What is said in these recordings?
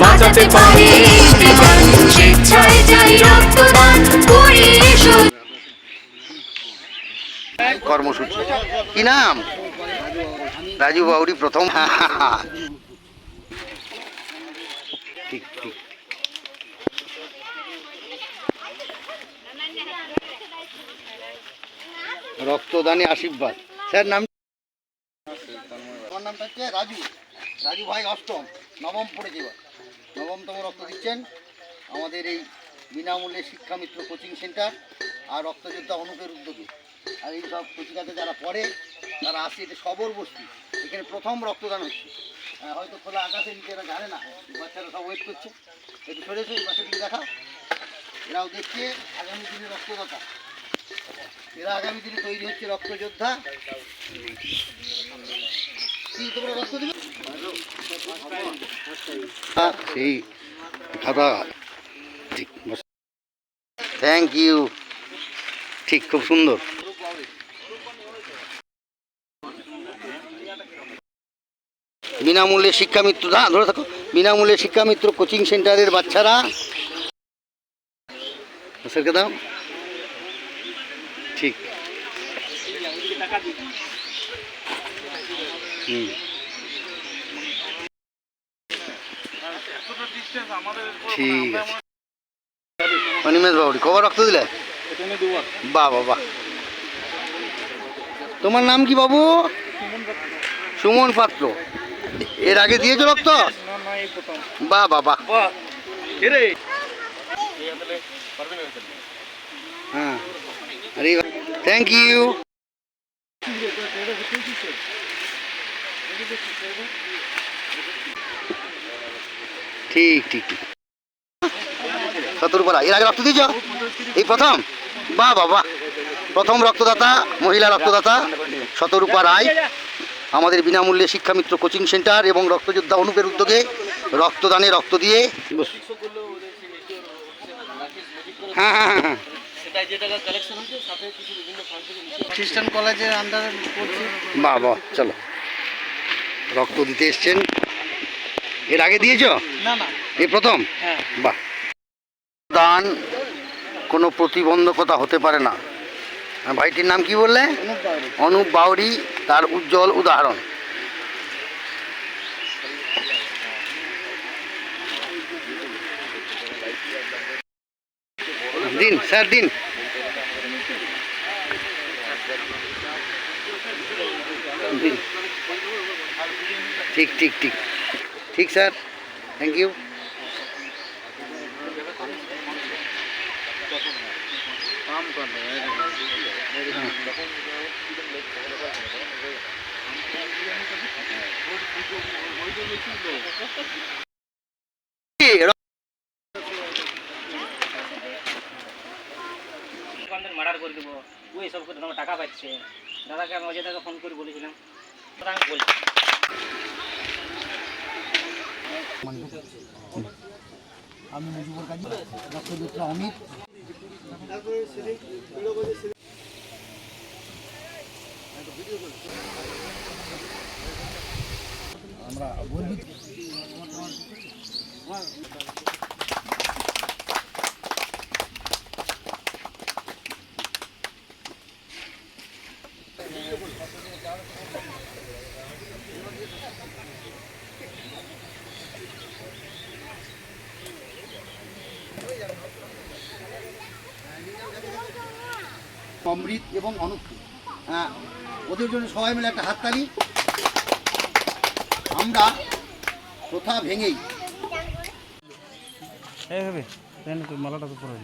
বাঁচাতে পারে। জীবন স্বেচ্ছায় যাই রক্তদান করি এসো কর্মসূচি। কি নাম? রাজু বাউরি প্রথম। ঠিক ঠিক রক্তদানে আশীর্বাদ। স্যার নাম তোমার নামটা হচ্ছে রাজু। রাজু ভাই অষ্টম নবম পড়েছে এবার। নবমতম রক্ত দিচ্ছেন আমাদের এই বিনামূল্যে শিক্ষামিত্র কোচিং সেন্টার আর রক্তযোদ্ধা অনুপের উদ্যোগে। আর এই সব কচিকাতে যারা পড়ে, তারা আসে এটা সবর বস্তি। এখানে প্রথম রক্তদান হচ্ছে। হয়তো খোলা আকাশে নিচে এরা জানে না বাচ্চারা সব ওয়েট করছে। একটু সরে এসে, এই বাচ্চাটিকে দেখা এরাও দেখছে আগামী দিনে রক্তদাতা। এরা আগামী দিনে তৈরি হচ্ছে রক্তযোদ্ধা। তোমরা রক্ত দিবে? সেই ঠিক থ্যাংক ইউ ঠিক, খুব সুন্দর। বিনামূল্যে শিক্ষামিত্র না, ধরে থাকো। বিনামূল্যে শিক্ষামিত্র কোচিং সেন্টারের বাচ্চারা। স্যারকে ঠিক। হুম। ঠিক আছে। অনিমেষ বাবুরি কবার রক্ত দিলে? বাহ বাহ বাহ। তোমার নাম কি বাবু? সুমন পাত্র। এর আগে দিয়েছ রক্ত? বাহ বাহ বাহ। হ্যাঁ। আরে থ্যাংক ইউ ঠিক ঠিক ঠিক। সতেরো পারা এর আগে রক্ত দিয়েছ? এই প্রথম? বাহ বাবা প্রথম রক্তদাতা মহিলা রক্তদাতা শতরূপা রায় আমাদের বিনামূল্যে শিক্ষামিত্র কোচিং সেন্টার এবং রক্তযোদ্ধা অনুপের উদ্যোগে রক্তদানে রক্ত দিয়ে বস। হ্যাঁ হ্যাঁ হ্যাঁ হ্যাঁ। খ্রিস্টান কলেজের আন্ডারে বাহ বাহ চলো। রক্ত দিতে এসছেন। এর আগে দিয়েছ? না না। এই প্রথম? হ্যাঁ। বাহ। দান কোনো প্রতিবন্ধকতা হতে পারে না। ভাইটির নাম কি বললে? অনুপ বাউরি। তার উজ্জ্বল উদাহরণ। দিন স্যার দিন। ঠিক ঠিক ঠিক। ঠিক, স্যার। থ্যাংক ইউ মার্ডার করে দেবো। ও এসব করে টাকা পাচ্ছে। দাদাকে আমি অজয় ফোন করে বলেছিলাম। বলছি। আমি মুজিবুর কাজী রক্তযোদ্ধা অমিত। আমরা গর্বিত। অমৃত এবং অনুপ্তি হ্যাঁ ওদের জন্য সবাই মিলে একটা হাততালি। আমরা প্রথা ভেঙেই। হবে মালাটা তো পরে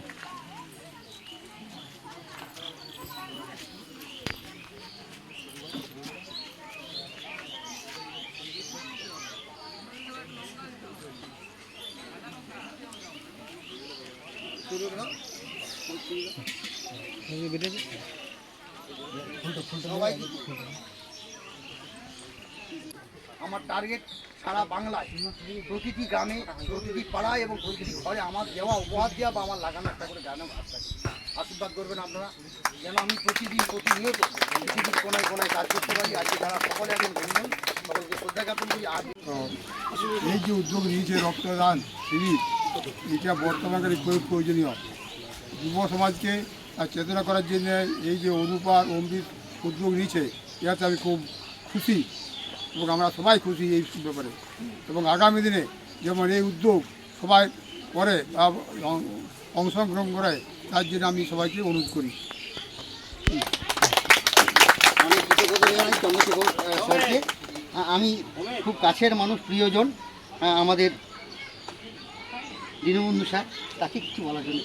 আমার টার্গেট সারা বাংলায় প্রতিটি গ্রামে প্রতিটি পাড়ায় এবং প্রতিটি ঘরে আমার দেওয়া উপহার দেওয়া বা আমার লাগানো একটা করে গানের ভাত থাকে আশীর্বাদ করবেন আপনারা। যেন আমি প্রতিদিন প্রতিনিয়ত পৃথিবীর কোনায় কোনায় কাজ করতে পারি। আজকে যারা সকলে এখন গুরুজন সকলকে শ্রদ্ধা জ্ঞাপন করি। আজ এই যে উদ্যোগ নিয়েছে রক্তদান শিবির এটা বর্তমানে খুবই প্রয়োজনীয়। যুব সমাজকে তার চেতনা করার জন্য এই যে অনুপার অমৃত উদ্যোগ নিয়েছে ইয়াতে আমি খুব খুশি এবং আমরা সবাই খুশি এই ব্যাপারে। এবং আগামী দিনে যেমন এই উদ্যোগ সবাই করে বা অংশগ্রহণ করে, তার জন্য আমি সবাইকে অনুরোধ করি। আমি খুব কাছের মানুষ, প্রিয়জন আমাদের দীনবন্ধু স্যার, তাকে কিছু বলার জন্য।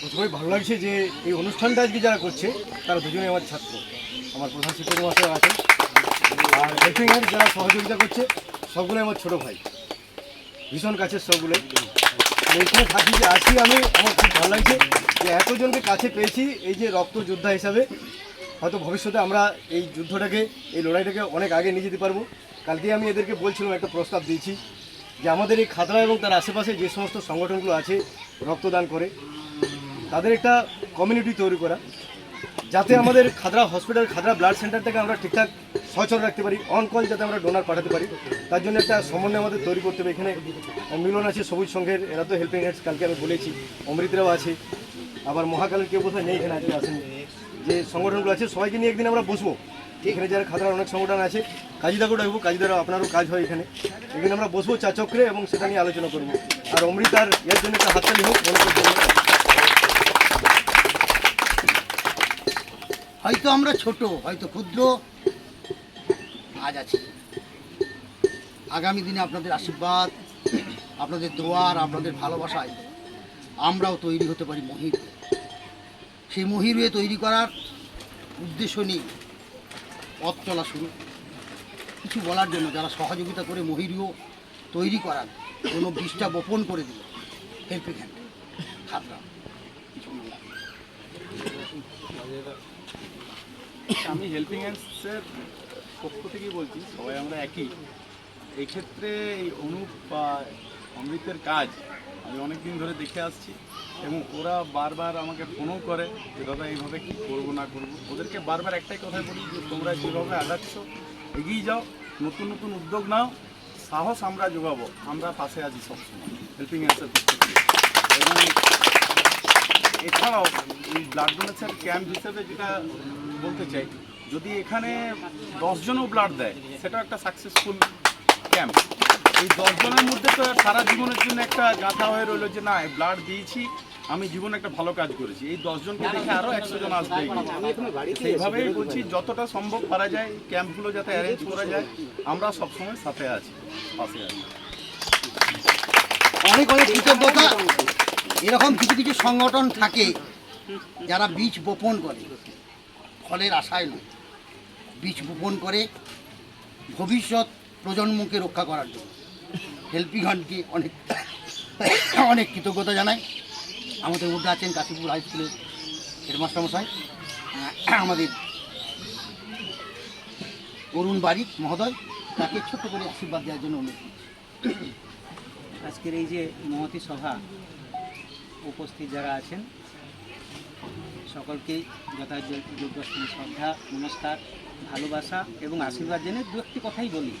প্রথমে ভালো লাগছে যে এই অনুষ্ঠানটা আজকে যারা করছে, তারা দুজনে আমার ছাত্র। আমার প্রধান শিক্ষক মহাশয় আছেন। আর হেল্পিং হ্যান্ড যারা সহযোগিতা করছে, সবগুলোই আমার ছোট ভাই। ভীষণ কাছের সবগুলোই। আর এইখানে থাকি যে আছি আমি, আমার খুব ভালো লাগছে যে এতজনকে কাছে পেয়েছি এই যে রক্ত যোদ্ধা হিসাবে। হয়তো ভবিষ্যতে আমরা এই যুদ্ধটাকে, এই লড়াইটাকে অনেক আগে নিয়ে যেতে পারব। কালকে আমি এদেরকে বলছিলাম, একটা প্রস্তাব দিয়েছি যে আমাদের এই খাতড়া এবং তার আশেপাশে যে সমস্ত সংগঠনগুলো আছে রক্তদান করে তাদের একটা কমিউনিটি তৈরি করা, যাতে আমাদের Khadra hospital Khadra blood centre থেকে আমরা ঠিকঠাক সচল রাখতে পারি অন কল যাতে আমরা ডোনার পাঠাতে পারি। তার জন্য একটা সমন্বয় আমাদের তৈরি করতে হবে। এখানে মিলন আছে, সবুজ সংঘের, এরা তো হেল্পিং হ্যান্ডস কালকে আমি বলেছি, অমৃতরাও আছে। আবার মহাকালের কেউ বোধহয় নেই এখানে, আজকে আসেন। যে সংগঠনগুলো আছে, সবাইকে নিয়ে একদিন আমরা বসবো। এখানে যারা খাদরার অনেক সংগঠন আছে কাজীদাকেও ডাকবো কাজীদারও আপনারও কাজ হয় এখানে। এখানে আমরা বসবো চা চক্রে এবং সেটা নিয়ে আলোচনা করব। আর অমৃত আর এর জন্য একটা হাততালি হোক মনে করতে হয়তো আমরা ছোট, হয়তো ক্ষুদ্র। আজ আছি। আগামী দিনে আপনাদের আশীর্বাদ, আপনাদের দোয়ার, আপনাদের ভালোবাসায় আমরাও তৈরি হতে পারি মহির। সেই মহিরুয়ে তৈরি করার উদ্দেশ্য নিয়ে পথ চলা শুরু। কিছু বলার জন্য যারা সহযোগিতা করে মহিরুয় তৈরি করার কোনো বীজটা বপন করে দিল, হেল্পিং হ্যান্ড খাতরা। আমি হেল্পিং হ্যান্ডসের পক্ষ থেকেই বলছি, সবাই আমরা একই। এক্ষেত্রে এই অনুপ বা অমৃতের কাজ আমি অনেক দিন ধরে দেখে আসছি এবং ওরা বারবার আমাকে ফোনও করে যে, দাদা, এইভাবে কী করব, না করব? ওদেরকে বারবার একটাই কথা বলি যে, তোমরা যেভাবে আগাচ্ছ, এগিয়ে যাও, নতুন নতুন উদ্যোগ নাও, সাহস আমরা যোগাবো আমরা পাশে আছি সবসময় হেল্পিং হ্যান্ডসের পক্ষ থেকে। এবং এছাড়াও এই ব্লাড ডোনেশন ক্যাম্প হিসেবে যেটা বলতে চাই, যদি এখানে দশজনও ব্লাড দেয় সেটা একটা সাকসেসফুল ক্যাম্প এই দশজনের মধ্যে তো সারা জীবনের জন্য একটা গাঁথা হয়ে রইল যে, না ব্লাড দিয়েছি, আমি জীবনে একটা ভালো কাজ করেছি। এই দশজনকে দেখে আরও একশো জন আসবে। সেইভাবেই বলছি, যতটা সম্ভব পারা যায় ক্যাম্পগুলো যাতে অ্যারেঞ্জ করা যায়, আমরা সবসময় সাথে আছি, পাশে আছি। অনেক অনেক কৃতজ্ঞতা। এরকম কিছু কিছু সংগঠন থাকে যারা বীজ বপন করে। ফলের আশায় নয় বীজ বপন করে ভবিষ্যৎ প্রজন্মকে রক্ষা করার জন্য। হেল্পিং অনেক অনেক কৃতজ্ঞতা জানাই। আমাদের মধ্যে আছেন কাশীপুর হাই স্কুলের হেডমাস্টার মশাই, আমাদের অরুণ বারিক মহোদয়, তাকে ছোট্ট করে আশীর্বাদ দেওয়ার জন্য অনুরোধ আজকের এই যে মহতি সভা, উপস্থিত যারা আছেন সকলকেই যথাযোগ্য শ্রদ্ধা, নমস্কার, ভালোবাসা এবং আশীর্বাদ জেনে দু একটি কথাই বলি।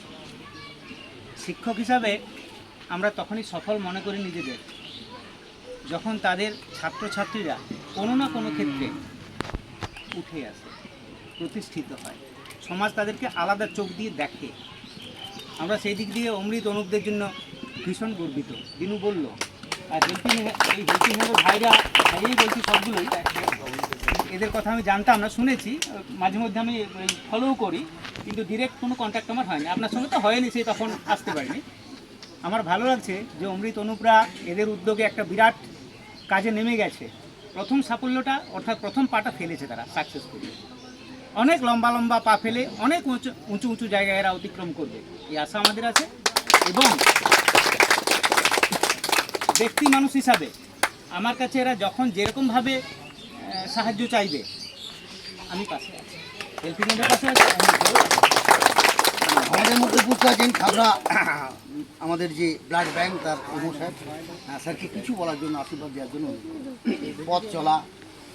শিক্ষক হিসাবে আমরা তখনই সফল মনে করি নিজেদের। যখন তাদের ছাত্রছাত্রীরা কোনো না কোনো ক্ষেত্রে উঠে আসে, প্রতিষ্ঠিত হয়, সমাজ তাদেরকে আলাদা চোখ দিয়ে দেখে। আমরা সেই দিক দিয়ে অমৃত অনুপদের জন্য ভীষণ গর্বিত। দিনু বলল, আর হেল্পিং এই হেল্পিং হ্যান্ডের ভাইরা ভাইই বলছি সবগুলোই। এদের কথা আমি জানতাম না, শুনেছি। মাঝে মধ্যে আমি ফলোও করি, কিন্তু ডিরেক্ট কোনো কন্ট্যাক্ট আমার হয়নি। আপনার সঙ্গে তো হয়নি সেই তখন আসতে পারিনি। আমার ভালো লাগছে যে অমৃত অনুপরা এদের উদ্যোগে একটা বিরাট কাজে নেমে গেছে। প্রথম সাফল্যটা, অর্থাৎ প্রথম পাটা ফেলেছে তারা সাকসেসফুলি অনেক লম্বা লম্বা পা ফেলে অনেক উঁচু উঁচু উঁচু জায়গায় এরা অতিক্রম করবে। এই আশা আমাদের আছে। এবং ব্যক্তি মানুষ হিসাবে আমার কাছে এরা যখন যেরকমভাবে সাহায্য চাইবে। আমি পাশে আছি। হেল্পিং পাশে আছি, আমি আমাদের মধ্যে বুঝতে আছেন খাবরা আমাদের যে ব্লাড ব্যাংক, তার স্যার স্যারকে কিছু বলার জন্য, আশীর্বাদ দেওয়ার জন্য, পথ চলা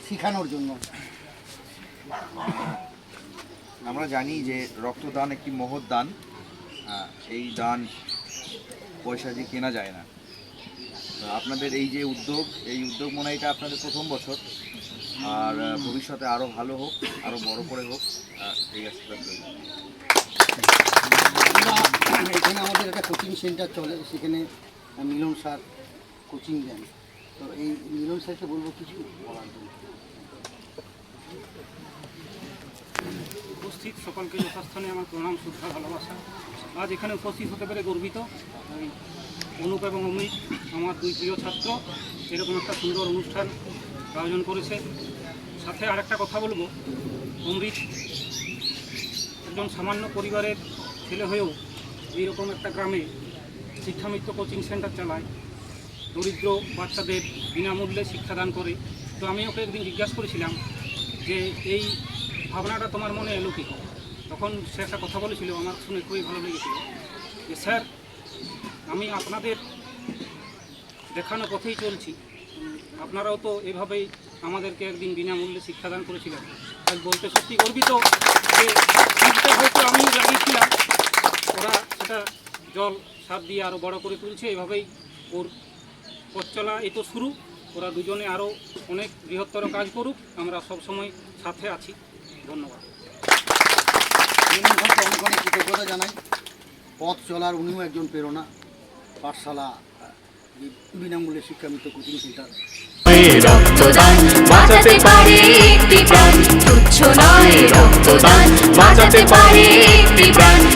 শেখানোর জন্য। আমরা জানি যে রক্তদান একটি মহৎ দান। এই দান পয়সা দিয়ে কেনা যায় না। আপনাদের এই যে উদ্যোগ, এই উদ্যোগ মনে হয় এটা আপনাদের প্রথম বছর। আর ভবিষ্যতে আরও ভালো হোক আরও বড় করে হোক আহ, এই আশীর্বাদ এখানে আমাদের একটা কোচিং সেন্টার চলে সেখানে মিলন স্যার কোচিং দেন। তো এই মিলন স্যারকে বলব কিছু বলার জন্য। উপস্থিত সকলকে যথাস্থানে আমার প্রণাম শ্রদ্ধা ভালোবাসা। আজ এখানে উপস্থিত হতে পেরে গর্বিত। অনুপ এবং অমিত আমার দুই প্রিয় ছাত্র। এরকম একটা সুন্দর অনুষ্ঠান আয়োজন করেছে। সাথে আরেকটা কথা বলব, অমৃত একজন সামান্য পরিবারের ছেলে হয়েও এইরকম একটা গ্রামে শিক্ষামিত্র কোচিং সেন্টার চালায়। দরিদ্র বাচ্চাদের বিনামূল্যে শিক্ষাদান করে। তো আমি ওকে একদিন জিজ্ঞাসা করেছিলাম যে, এই ভাবনাটা তোমার মনে এলো কী? তখন সে একটা কথা বলেছিল, আমার শুনে খুবই ভালো লেগেছিল। যে, স্যার, আমি আপনাদের দেখানো পথেই চলছি। আপনারাও তো এভাবেই আমাদেরকে একদিন বিনামূল্যে শিক্ষাদান করেছিলেন। আজ বলতে সত্যি গর্বিত যে বীজটা হয়তো আমি লাগিয়েছিলাম ওরা সেটা জল সার দিয়ে আরও বড় করে তুলছে, এভাবেই ওর পথ চলা এই তো শুরু। ওরা দুজনে আরও অনেক বৃহত্তর কাজ করুক, আমরা সবসময় সাথে আছি। ধন্যবাদ। অনেক অনেক কৃতজ্ঞতা জানাই। পথ চলার উনিও একজন প্রেরণা, পাঠশালা বিনামূল্যে শিক্ষামিত্র কোচিং সেন্টার। রক্তদান, বাঁচাতে পারে একটি প্রাণ। তুচ্ছ নয় রক্তদান, বাঁচাতে পারে একটি প্রাণ।